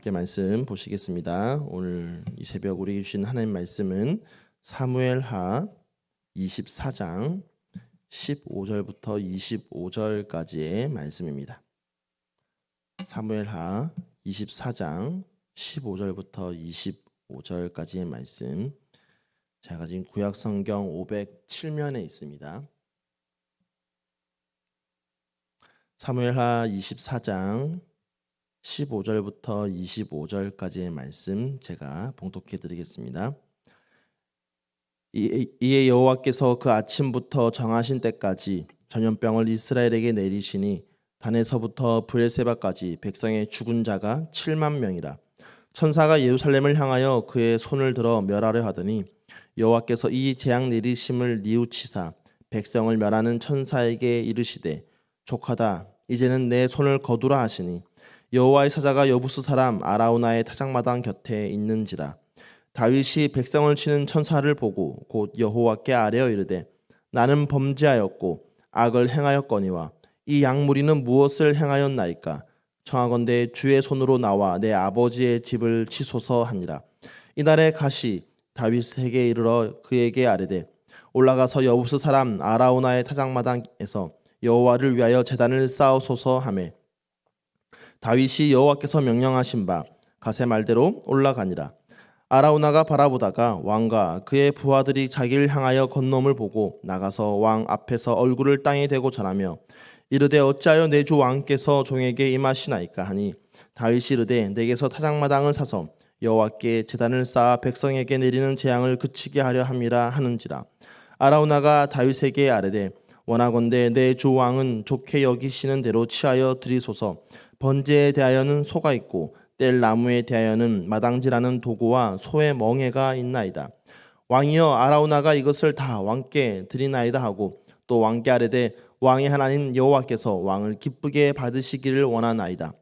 함께 말씀 보시겠습니다. 오늘 이 새벽 우리에게 주신 하나님 말씀은 사무엘하 24장 15절부터 25절까지의 말씀입니다. 사무엘하 24장 15절부터 25절까지의 말씀. 제가 지금 구약 성경 507면에 있습니다. 사무엘하 24장 15절부터 25절까지의 말씀 제가 봉독해 드리겠습니다. 이- 이에 여호와께서 그 아침부터 정하신 때까지 전염병을 이스라엘에게 내리시니 단에서부터 브엘세바까지 백성의 죽은 자가 7만 명이라 천사가 예루살렘을 향하여 그의 손을 들어 멸하려 하더니 여호와께서 이 재앙 내리심을 뉘우치사 백성을 멸하는 천사에게 이르시되 족하다 이제는 내 손을 거두라 하시니 여호와의 사자가 여부스 사람 아라우나의 타작마당 곁에 있는지라. 다윗이 백성을 치는 천사를 보고 곧 여호와께 아뢰어 이르되 나는 범죄하였고 악을 행하였거니와 이 양무리는 무엇을 행하였나이까? 청하건대 주의 손으로 나와 내 아버지의 집을 치소서 하니라. 이날에 가시 다윗에게 이르러 그에게 아뢰되 올라가서 여부스 사람 아라우나의 타작마당에서 여호와를 위하여 제단을 쌓으소서 하매 다윗이 여호와께서 명령하신 바 가세 말대로 올라가니라. 아라우나가 바라보다가 왕과 그의 부하들이 자기를 향하여 건nom을 보고 나가서 왕 앞에서 얼굴을 땅에 대고 전하며 이르되 어찌하여 내 주 왕께서 종에게 임하시나이까 하니 다윗이 이르되 내게서 타작마당을 사서 여호와께 제단을 쌓아 백성에게 내리는 재앙을 그치게 하려 함이라 하는지라. 아라우나가 다윗에게 아뢰되 원하건대 내 주 왕은 좋게 여기시는 대로 취하여 드리소서 번제에 대하여는 소가 있고 뗄 나무에 대하여는 마당지라는 도구와 소의 멍에가 있나이다. 왕이여 아라우나가 이것을 다 왕께 드리나이다 하고 또 왕께 아뢰되 왕의 하나님 여호와께서 왕을 기쁘게 받으시기를 원하나이다.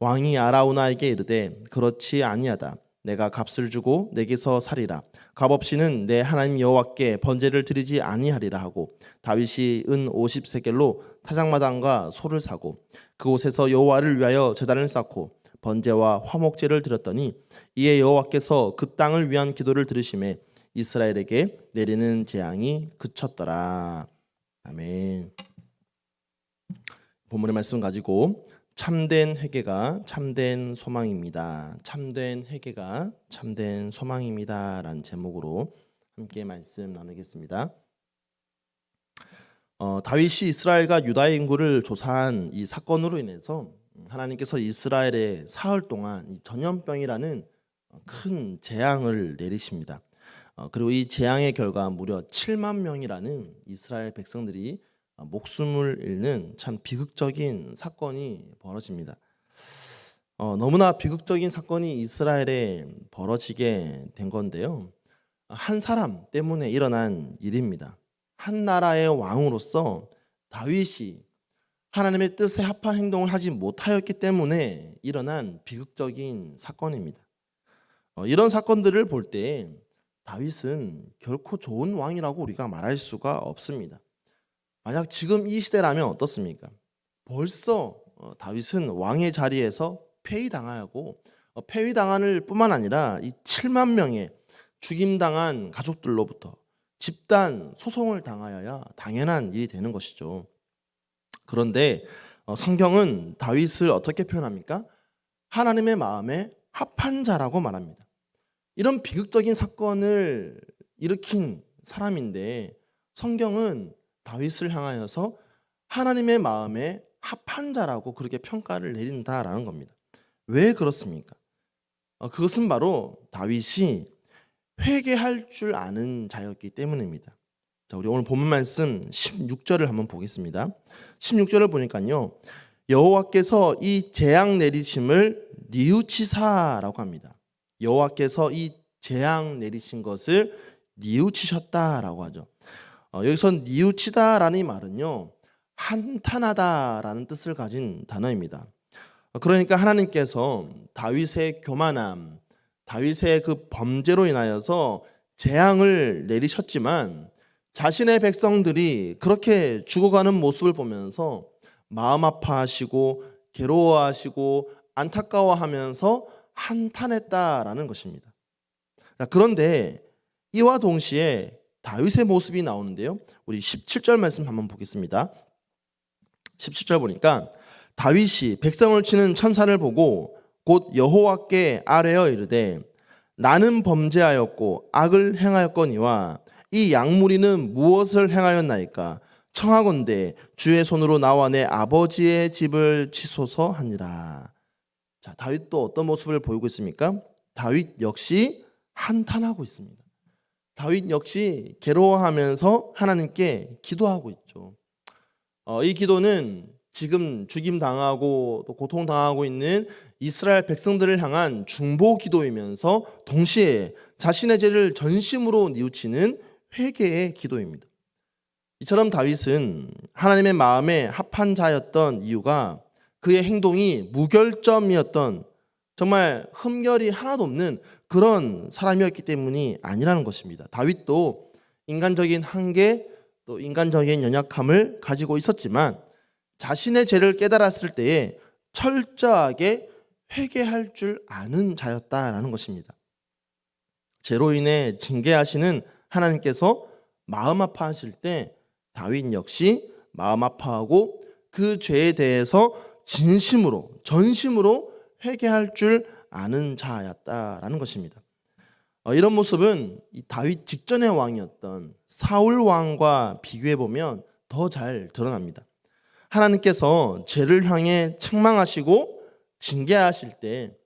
왕이 아라우나에게 이르되 그렇지 아니하다. 내가 값을 주고 내게서 살이라. 값 없이는 내 하나님 여호와께 번제를 드리지 아니하리라 하고 다윗이 은 50세겔로 타작마당과 소를 사고 그곳에서 여호와를 위하여 제단을 쌓고 번제와 화목제를 드렸더니 이에 여호와께서 그 땅을 위한 기도를 들으심에 이스라엘에게 내리는 재앙이 그쳤더라. 아멘. 본문의 말씀 가지고 참된 회개가 참된 소망입니다. 참된 회개가 참된 소망입니다라는 제목으로 함께 말씀 나누겠습니다. 어, 다윗이 이스라엘과 유다의 인구를 조사한 이 사건으로 인해서 하나님께서 이스라엘에 사흘 동안 이 전염병이라는 큰 재앙을 내리십니다. 어, 그리고 이 재앙의 결과 무려 7만 명이라는 이스라엘 백성들이 목숨을 잃는 참 비극적인 사건이 벌어집니다. 어, 너무나 비극적인 사건이 이스라엘에 벌어지게 된 건데요. 한 사람 때문에 일어난 일입니다. 한 나라의 왕으로서 다윗이 하나님의 뜻에 합한 행동을 하지 못하였기 때문에 일어난 비극적인 사건입니다. 어, 이런 사건들을 볼 때 다윗은 결코 좋은 왕이라고 우리가 말할 수가 없습니다. 만약 지금 이 시대라면 어떻습니까? 벌써 어, 다윗은 왕의 자리에서 폐위당하고 어, 폐위당할 뿐만 아니라 이 7만 명의 죽임당한 가족들로부터 집단 소송을 당하여야 당연한 일이 되는 것이죠. 그런데 어, 성경은 다윗을 어떻게 표현합니까? 하나님의 마음에 합한 자라고 말합니다. 이런 비극적인 사건을 일으킨 사람인데 성경은 다윗을 향하여서 하나님의 마음에 합한 자라고 그렇게 평가를 내린다라는 겁니다. 왜 그렇습니까? 어, 그것은 바로 다윗이 회개할 줄 아는 자였기 때문입니다. 자, 우리 오늘 본문 말씀 16절을 한번 보겠습니다. 16절을 보니까요. 여호와께서 이 재앙 내리심을 뉘우치사라고 합니다. 여호와께서 이 재앙 내리신 것을 뉘우치셨다라고 하죠. 어, 여기서 뉘우치다라는 이 말은요. 한탄하다라는 뜻을 가진 단어입니다. 어, 그러니까 하나님께서 다윗의 교만함, 다윗의 그 범죄로 인하여서 재앙을 내리셨지만 자신의 백성들이 그렇게 죽어가는 모습을 보면서 마음 아파하시고 괴로워하시고 안타까워하면서 한탄했다라는 것입니다. 자, 그런데 이와 동시에 다윗의 모습이 나오는데요. 우리 17절 말씀 한번 보겠습니다. 17절 보니까 다윗이 백성을 치는 천사를 보고 곧 여호와께 아뢰어 이르되 나는 범죄하였고 악을 행하였거니와 이 양무리는 무엇을 행하였나이까 청하건대 주의 손으로 나와 내 아버지의 집을 치소서 하니라. 자, 다윗도 어떤 모습을 보이고 있습니까? 다윗 역시 한탄하고 있습니다. 다윗 역시 괴로워하면서 하나님께 기도하고 있죠. 어, 이 기도는 지금 죽임 당하고 또 고통 당하고 있는 이스라엘 백성들을 향한 중보 기도이면서 동시에 자신의 죄를 전심으로 뉘우치는 회개의 기도입니다. 이처럼 다윗은 하나님의 마음에 합한 자였던 이유가 그의 행동이 무결점이었던 정말 흠결이 하나도 없는 그런 사람이었기 때문이 아니라는 것입니다. 다윗도 인간적인 한계 또 인간적인 연약함을 가지고 있었지만 자신의 죄를 깨달았을 때에 철저하게 회개할 줄 아는 자였다라는 것입니다. 죄로 인해 징계하시는 하나님께서 마음 아파하실 때 다윗 역시 마음 아파하고 그 죄에 대해서 진심으로 전심으로 회개할 줄 아는 자였다라는 것입니다. 어, 이런 모습은 이 다윗 직전의 왕이었던 사울 왕과 비교해 보면 더 잘 드러납니다. 하나님께서 죄를 향해 책망하시고 징계하실 때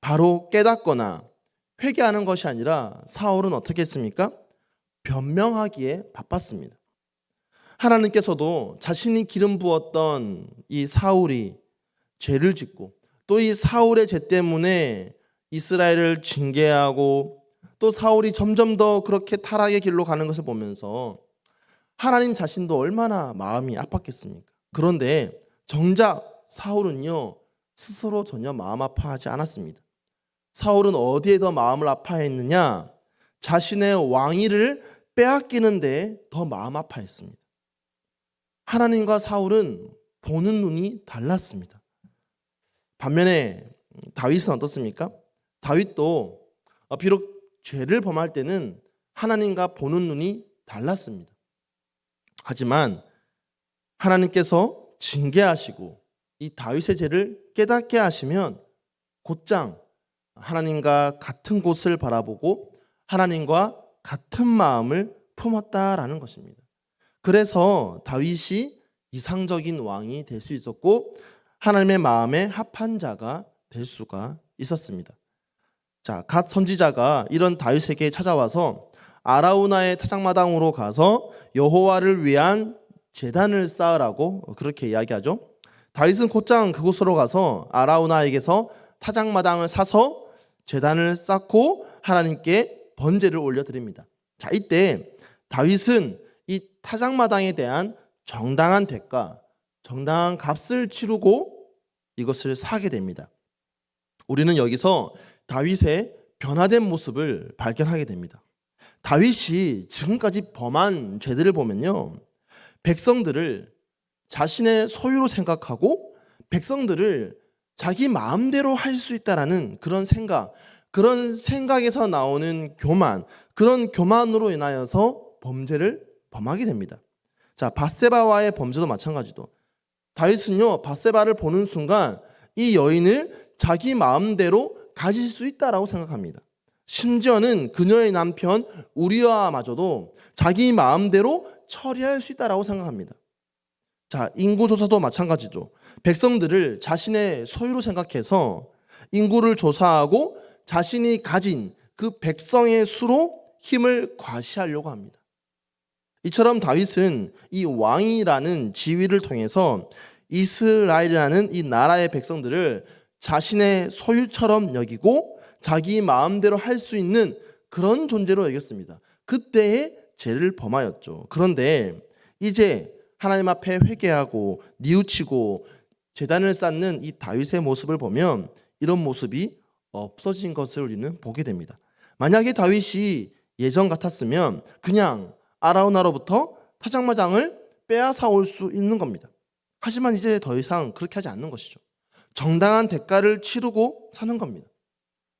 바로 깨닫거나 회개하는 것이 아니라 사울은 어떻게 했습니까? 변명하기에 바빴습니다. 하나님께서도 자신이 기름 부었던 이 사울이 죄를 짓고 또 이 사울의 죄 때문에 이스라엘을 징계하고 또 사울이 점점 더 그렇게 타락의 길로 가는 것을 보면서 하나님 자신도 얼마나 마음이 아팠겠습니까? 그런데 정작 사울은요 스스로 전혀 마음 아파하지 않았습니다. 사울은 어디에 더 마음을 아파했느냐? 자신의 왕위를 빼앗기는데 더 마음 아파했습니다. 하나님과 사울은 보는 눈이 달랐습니다. 반면에 다윗은 어떻습니까? 다윗도 비록 죄를 범할 때는 하나님과 보는 눈이 달랐습니다. 하지만 하나님께서 징계하시고 이 다윗의 죄를 깨닫게 하시면 곧장 하나님과 같은 곳을 바라보고 하나님과 같은 마음을 품었다라는 것입니다. 그래서 다윗이 이상적인 왕이 될 수 있었고 하나님의 마음에 합한 자가 될 수가 있었습니다. 자, 갓 선지자가 이런 다윗에게 찾아와서 아라우나의 타작마당으로 가서 여호와를 위한 제단을 쌓으라고 그렇게 이야기하죠. 다윗은 곧장 그곳으로 가서 아라우나에게서 타작마당을 사서 제단을 쌓고 하나님께 번제를 올려드립니다. 자, 이때 다윗은 이 타작마당에 대한 정당한 대가, 정당한 값을 치르고 이것을 사게 됩니다. 우리는 여기서 다윗의 변화된 모습을 발견하게 됩니다. 다윗이 지금까지 범한 죄들을 보면요. 백성들을 자신의 소유로 생각하고 백성들을 자기 마음대로 할 수 있다라는 그런 생각, 그런 생각에서 나오는 교만, 그런 교만으로 인하여서 범죄를 범하게 됩니다. 자, 바세바와의 범죄도 마찬가지도. 다윗은요, 바세바를 보는 순간 이 여인을 자기 마음대로 가질 수 있다라고 생각합니다. 심지어는 그녀의 남편 우리와마저도 자기 마음대로 처리할 수 있다라고 생각합니다. 자, 인구 조사도 마찬가지죠. 백성들을 자신의 소유로 생각해서 인구를 조사하고 자신이 가진 그 백성의 수로 힘을 과시하려고 합니다. 이처럼 다윗은 이 왕이라는 지위를 통해서 이스라엘이라는 이 나라의 백성들을 자신의 소유처럼 여기고 자기 마음대로 할 수 있는 그런 존재로 여겼습니다. 그때의 죄를 범하였죠. 그런데 이제 하나님 앞에 회개하고 뉘우치고 재단을 쌓는 이 다윗의 모습을 보면 이런 모습이 없어진 것을 우리는 보게 됩니다. 만약에 다윗이 예전 같았으면 그냥 아라우나로부터 타작마장을 빼앗아 올 수 있는 겁니다. 하지만 이제 더 이상 그렇게 하지 않는 것이죠. 정당한 대가를 치르고 사는 겁니다.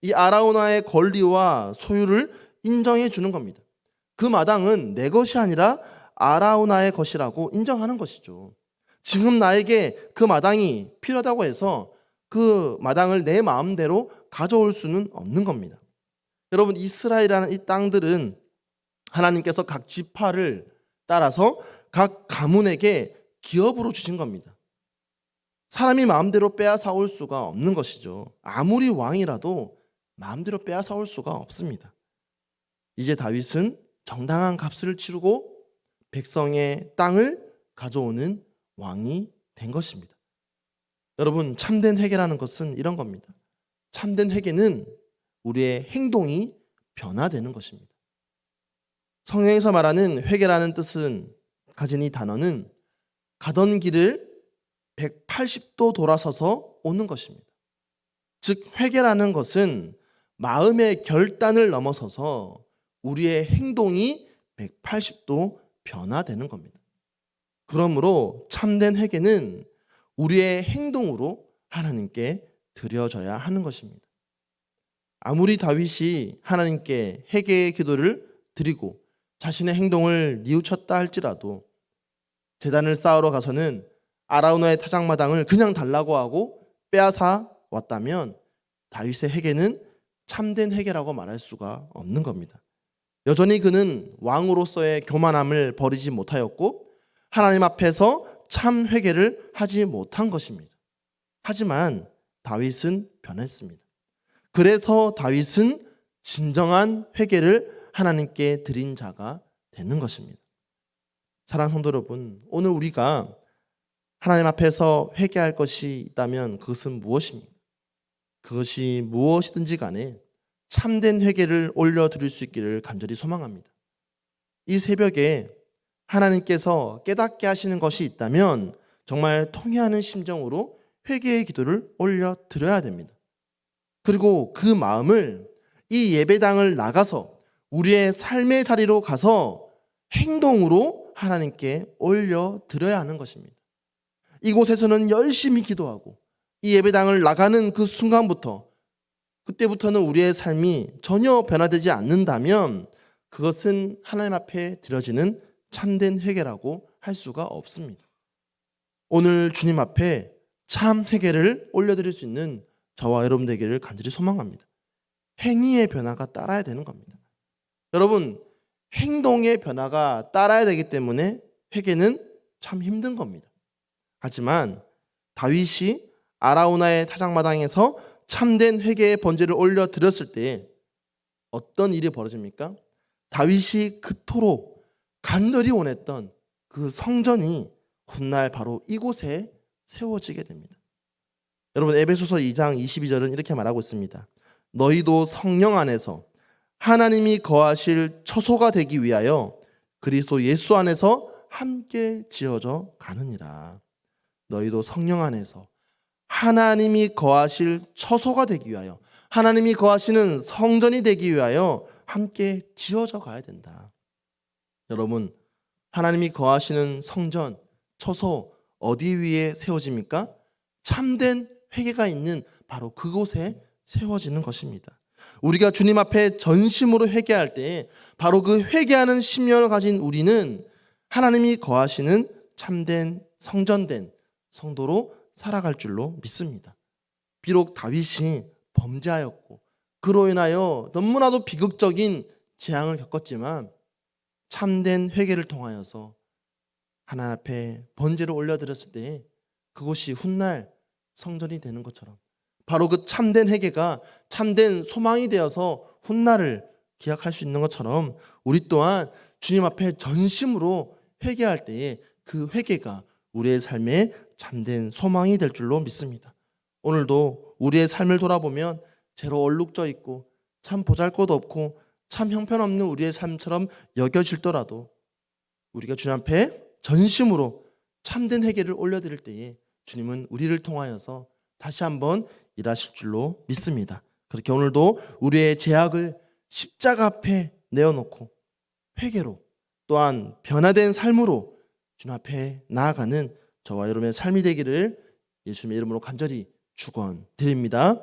이 아라우나의 권리와 소유를 인정해 주는 겁니다. 그 마당은 내 것이 아니라 아라우나의 것이라고 인정하는 것이죠. 지금 나에게 그 마당이 필요하다고 해서 그 마당을 내 마음대로 가져올 수는 없는 겁니다. 여러분 이스라엘이라는 이 땅들은 하나님께서 각 지파를 따라서 각 가문에게 기업으로 주신 겁니다. 사람이 마음대로 빼앗아 올 수가 없는 것이죠. 아무리 왕이라도 마음대로 빼앗아 올 수가 없습니다. 이제 다윗은 정당한 값을 치르고 백성의 땅을 가져오는 왕이 된 것입니다. 여러분, 참된 회개라는 것은 이런 겁니다. 참된 회개는 우리의 행동이 변화되는 것입니다. 성경에서 말하는 회개라는 뜻은 가진 이 단어는 가던 길을 180도 돌아서서 오는 것입니다. 즉 회개라는 것은 마음의 결단을 넘어서서 우리의 행동이 180도 변화되는 겁니다. 그러므로 참된 회개는 우리의 행동으로 하나님께 드려져야 하는 것입니다. 아무리 다윗이 하나님께 회개의 기도를 드리고 자신의 행동을 뉘우쳤다 할지라도 재단을 쌓으러 가서는 아라우나의 타작마당을 그냥 달라고 하고 빼앗아 왔다면 다윗의 회개는 참된 회개라고 말할 수가 없는 겁니다. 여전히 그는 왕으로서의 교만함을 버리지 못하였고 하나님 앞에서 참 회개를 하지 못한 것입니다. 하지만 다윗은 변했습니다. 그래서 다윗은 진정한 회개를 하나님께 드린 자가 되는 것입니다. 사랑 성도 여러분, 오늘 우리가 하나님 앞에서 회개할 것이 있다면 그것은 무엇입니까? 그것이 무엇이든지 간에 참된 회개를 올려드릴 수 있기를 간절히 소망합니다. 이 새벽에 하나님께서 깨닫게 하시는 것이 있다면 정말 통회하는 심정으로 회개의 기도를 올려드려야 됩니다. 그리고 그 마음을 이 예배당을 나가서 우리의 삶의 자리로 가서 행동으로 하나님께 올려드려야 하는 것입니다. 이곳에서는 열심히 기도하고 이 예배당을 나가는 그 순간부터 그때부터는 우리의 삶이 전혀 변화되지 않는다면 그것은 하나님 앞에 드려지는 참된 회개라고 할 수가 없습니다. 오늘 주님 앞에 참 회개를 올려드릴 수 있는 저와 여러분 되기를 간절히 소망합니다. 행위의 변화가 따라야 되는 겁니다. 여러분, 행동의 변화가 따라야 되기 때문에 회개는 참 힘든 겁니다. 하지만 다윗이 아라우나의 타작마당에서 참된 회개의 번제를 올려 드렸을 때 어떤 일이 벌어집니까? 다윗이 그토록 간절히 원했던 그 성전이 훗날 바로 이곳에 세워지게 됩니다. 여러분 에베소서 2장 22절은 이렇게 말하고 있습니다. 너희도 성령 안에서 하나님이 거하실 처소가 되기 위하여 그리스도 예수 안에서 함께 지어져 가느니라. 너희도 성령 안에서 하나님이 거하실 처소가 되기 위하여 하나님이 거하시는 성전이 되기 위하여 함께 지어져 가야 된다. 여러분, 하나님이 거하시는 성전, 처소 어디 위에 세워집니까? 참된 회개가 있는 바로 그곳에 세워지는 것입니다. 우리가 주님 앞에 전심으로 회개할 때 바로 그 회개하는 심령을 가진 우리는 하나님이 거하시는 참된 성전된 성도로 살아갈 줄로 믿습니다. 비록 다윗이 범죄하였고 그로 인하여 너무나도 비극적인 재앙을 겪었지만 참된 회개를 통하여서 하나님 앞에 번제를 올려드렸을 때 그것이 훗날 성전이 되는 것처럼 바로 그 참된 회개가 참된 소망이 되어서 훗날을 기약할 수 있는 것처럼 우리 또한 주님 앞에 전심으로 회개할 때에 그 회개가 우리의 삶에 참된 소망이 될 줄로 믿습니다. 오늘도 우리의 삶을 돌아보면 제로 얼룩져 있고 참 보잘것 없고 참 형편없는 우리의 삶처럼 여겨질더라도 우리가 주님 앞에 전심으로 참된 회개를 올려드릴 때에 주님은 우리를 통하여서 다시 한번 일하실 줄로 믿습니다. 그렇게 오늘도 우리의 제약을 십자가 앞에 내어놓고 회개로 또한 변화된 삶으로 주님 앞에 나아가는 저와 여러분의 삶이 되기를 예수님의 이름으로 간절히 축원드립니다.